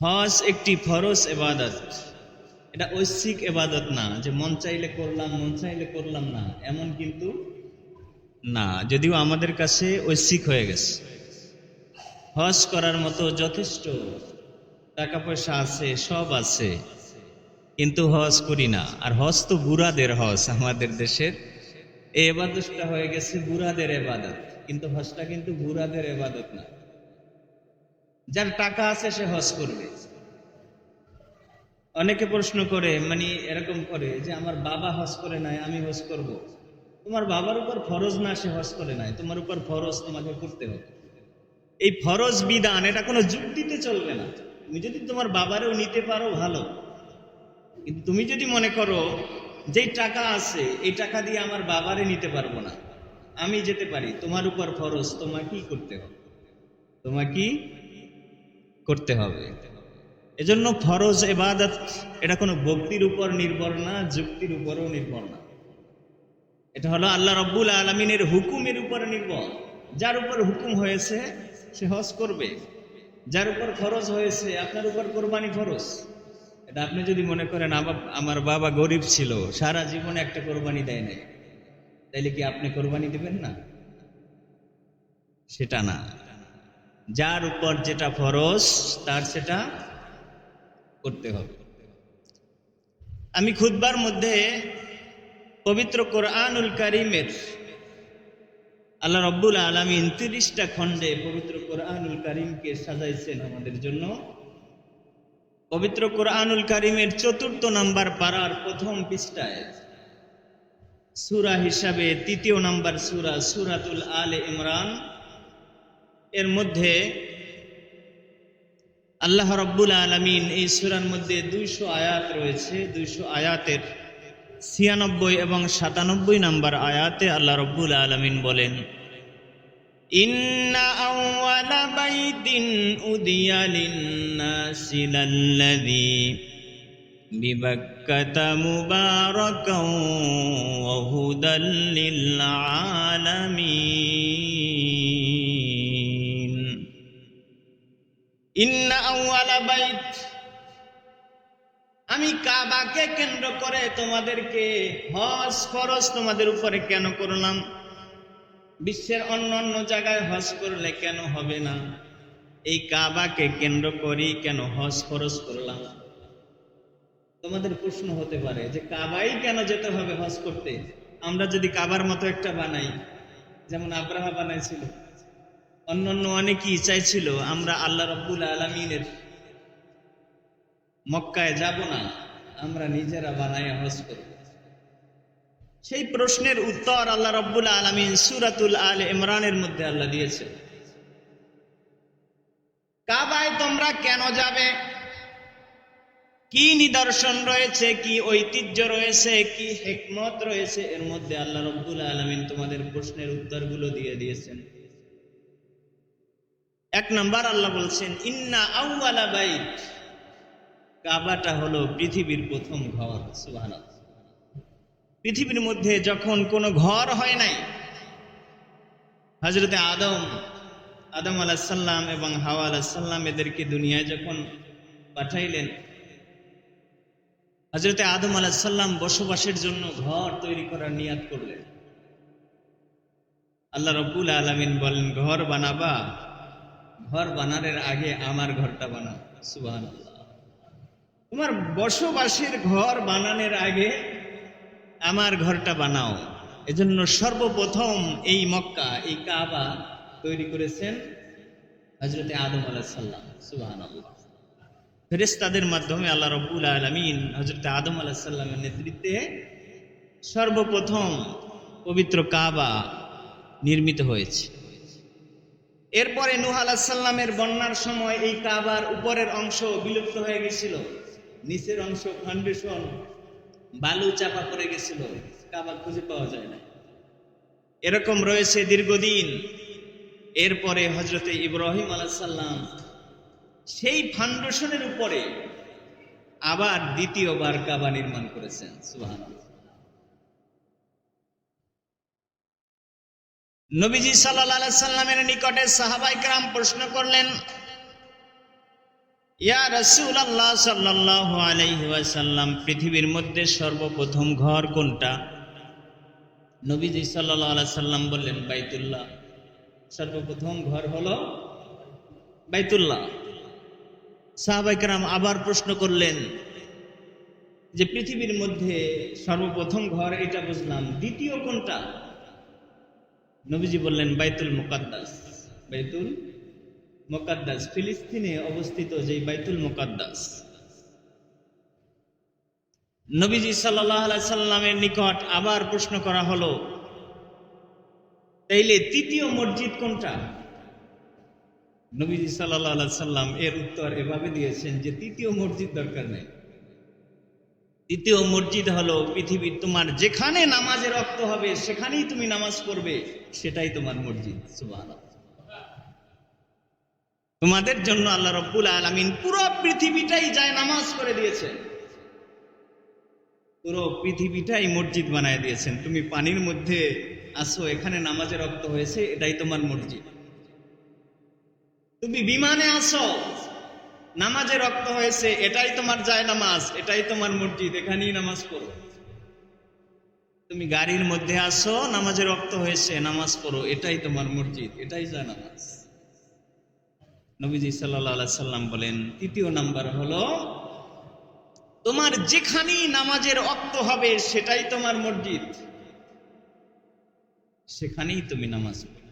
হজ একটি ফরজ এবাদত। এটা ঐশ্বিক এবাদত না, যে মন চাইলে করলাম, মন চাইলে করলাম না, এমন কিন্তু না, যদিও আমাদের কাছে ঐশ্বিক হয়ে গেছে। হজ করার মতো যথেষ্ট টাকা পয়সা আছে, সব আছে, কিন্তু হজ করি না। আর হজ তো বুড়াদের হজ আমাদের দেশের। এই এবাদতটা হয়ে গেছে বুড়াদের এবাদত, কিন্তু হজটা কিন্তু বুড়াদের এবাদত না। যার টাকা আছে সে হজ করবে। অনেকে প্রশ্ন করে মানে এরকম করে যে আমার বাবা হজ করে নাই, আমি হজ করব। তোমার বাবার উপর ফরজ না, সে হজ করে নাই। তোমার উপর ফরজ তোমাকে করতে হবে। এই ফরজ বিধান, এটা কোনো যুক্তিতে চলবে না। তুমি যদি তোমার বাবারেও নিতে পারো, ভালো। কিন্তু তুমি যদি মনে করো, যেই টাকা আছে, এই টাকা দিয়ে আমার বাবারে নিতে পারব না। আমি যেতে পারি, তোমার উপর ফরজ তোমাকেই করতে হবে? তোমাকেই করতে হবে। এজন্য ফরজ এবাদত এটা কোনো ভক্তির উপর নির্ভর না, যুক্তির উপরও নির্ভর না। এটা হলো আল্লাহ রব্বুল আলমিনের হুকুমের উপর নির্ভর। যার উপর হুকুম হয়েছে, সে হজ করবে। যার উপর খরচ হয়েছে, আপনার উপর কোরবানি খরচ এটা আপনি যদি মনে করেন আমার বাবা গরিব ছিল, সারা জীবনে একটা কোরবানি দেয় নাই। তাইলে কি আপনি কোরবানি দেবেন না? সেটা না। যার উপর যেটা ফরজ, তার সেটা করতে হবে। আমি খুদবার মধ্যে পবিত্র কোরআনুল কারিমের আল্লাহ রব্বুল আলমিন তিরিশটা খণ্ডে পবিত্র কোরআনুল কারিমকে সাজাইছেন আমাদের জন্য। পবিত্র কোরআনুল কারিমের চতুর্থ নাম্বার পাড়ার প্রথম পৃষ্ঠায় সুরা হিসাবে তৃতীয় নাম্বার সুরা সুরাতুল আলে ইমরান এর মধ্যে আল্লাহ রব্বুল আলমিন এই সুরার মধ্যে দুইশো আয়াত রয়েছে, দুইশো আয়াতের ছিয়ানব্বই এবং সাতানব্বই নাম্বার আয়াতে আল্লাহ রব্বুল আলমিন বলেন ওয়া হুদাল আমি কাবাকে কেন্দ্র করে তোমাদেরকে হজ ফরজ তোমাদের উপরে কেন করলাম? বিশ্বের অন্য অন্য জায়গায় হজ করলে কেন হবে না? এই কাবাকে কেন্দ্র করি কেন হজ ফরজ করলাম? তোমাদের প্রশ্ন হতে পারে যে কাবাই কেন যেতে হবে হজ করতে? আমরা যদি কাবার মতো একটা বানাই, যেমন আব্রাহা বানাইছিল। অন্যান্য অনেকেই চাইছিল, আমরা আল্লাহ রব্বুল আলমিনের মক্কায় যাব না, আমরা নিজেরা বানাই হজ করব। সেই প্রশ্নের উত্তর আল্লাহ রব্বুল আলমিন সুরাতুল আল ইমরানের মধ্যে আল্লাহ দিয়েছে কাবায় তোমরা কেন যাবে? কি নিদর্শন রয়েছে? কি ঐতিহ্য রয়েছে? কি হেকমত রয়েছে? এর মধ্যে আল্লাহ রব্বুল আলমিন তোমাদের প্রশ্নের উত্তরগুলো দিয়ে দিয়েছেন। এক নাম্বার আল্লাহ বলছেন, ইন্না আউয়ালা বাইত। কাবাটা হলো পৃথিবীর প্রথম ঘর, সুবহানাল্লাহ। পৃথিবীর মধ্যে যখন কোনো ঘর হয় নাই হজরতে আদম আদম আলাহিসাল্লাম এবং হাওয়া আলাহিসাল্লাম এদেরকে দুনিয়ায় যখন পাঠাইলেন হজরতে আদম আলাহিসাল্লাম বসবাসের জন্য ঘর তৈরি করার নিয়াদ করলেন। আল্লাহ রবুল আলমিন বলেন, ঘর বানাবা ঘর বানানোর আগে আমার ঘরটা বানাও। সুবাহ তোমার বসবাসের ঘর বানানোর আগে আমার ঘরটা বানাও। এজন্য সর্বপ্রথম এই মক্কা, এই কাবা তৈরি করেছেন হজরতে আদম আলাহিসাল্লাম সুবাহান ফেরেস্তাদের মাধ্যমে আল্লাহ রব্বুল আলমিন হজরতে আদম আলাহিসাল্লামের নেতৃত্বে সর্বপ্রথম পবিত্র কাবা নির্মিত হয়েছে। এরপরে নুহ আলাহিসাল্লামের বন্যার সময় এই কাবার উপরের অংশ বিলুপ্ত হয়ে গেছিল। নিচের অংশ ফাউন্ডেশন বালু চাপা পড়ে গেছিল। কাবা খুঁজে পাওয়া যায় না। এরকম রয়েছে দীর্ঘদিন। এরপরে হজরতে ইব্রাহিম আলাহাল্লাম সেই ফাউন্ডেশনের উপরে আবার দ্বিতীয়বার কাবা নির্মাণ করেছেন। সুবাহ নবীজি সাল্লাহ সাল্লামের নিকটে সাহাবাই সাহাবাইকরাম প্রশ্ন করলেন, ইয়া পৃথিবীর মধ্যে সর্বপ্রথম ঘর কোনটা? নবীজি সাল্লাহ সাল্লাম বললেন, বাইতুল্লাহ। সর্বপ্রথম ঘর হলো বাইতুল্লাহ। সাহাবাইকরাম আবার প্রশ্ন করলেন, যে পৃথিবীর মধ্যে সর্বপ্রথম ঘর এটা বুঝলাম, দ্বিতীয় কোনটা? নবীজি বললেন, বাইতুল মুকাদ্দাস। বাইতুল মোকাদ্দাস। ফিলিস্তিনে অবস্থিত যে বাইতুল মোকাদ্দাস, নবীজি সাল্লাহ সাল্লামের নিকট আবার প্রশ্ন করা হলো, তাইলে তৃতীয় মসজিদ কোনটা? নবীজি সাল্লাহ সাল্লাম এর উত্তর এভাবে দিয়েছেন যে তৃতীয় মসজিদ দরকার নেই। তৃতীয় মসজিদ হলো পৃথিবীর তোমার, যেখানে নামাজের রক্ত হবে, সেখানেই তুমি নামাজ পড়বে, সেটাই তোমার মসজিদ সুবাহ তোমাদের জন্য আল্লাহ রব্বুল আলমিন পুরো পৃথিবীটাই যায় নামাজ করে দিয়েছে পুরো পৃথিবীটাই মসজিদ বানায় দিয়েছেন। তুমি পানির মধ্যে আসো, এখানে নামাজের রক্ত হয়েছে, এটাই তোমার মসজিদ। তুমি বিমানে আসো নামাজে রক্ত হয়েছে, এটাই তোমার যায় নামাজ, এটাই তোমার মসজিদ, এখানেই নামাজ পড়ো। তুমি গাড়ির মধ্যে আসো, নামাজে রক্ত হয়েছে, নামাজ পড়ো, এটাই তোমার মসজিদ, এটাই যায় নামাজ। নবীজি সাল্লাহ সাল্লাম বলেন, তৃতীয় নাম্বার হলো, তোমার যেখানেই নামাজের অক্ত হবে, সেটাই তোমার মসজিদ। সেখানেই তুমি নামাজ পড়ো।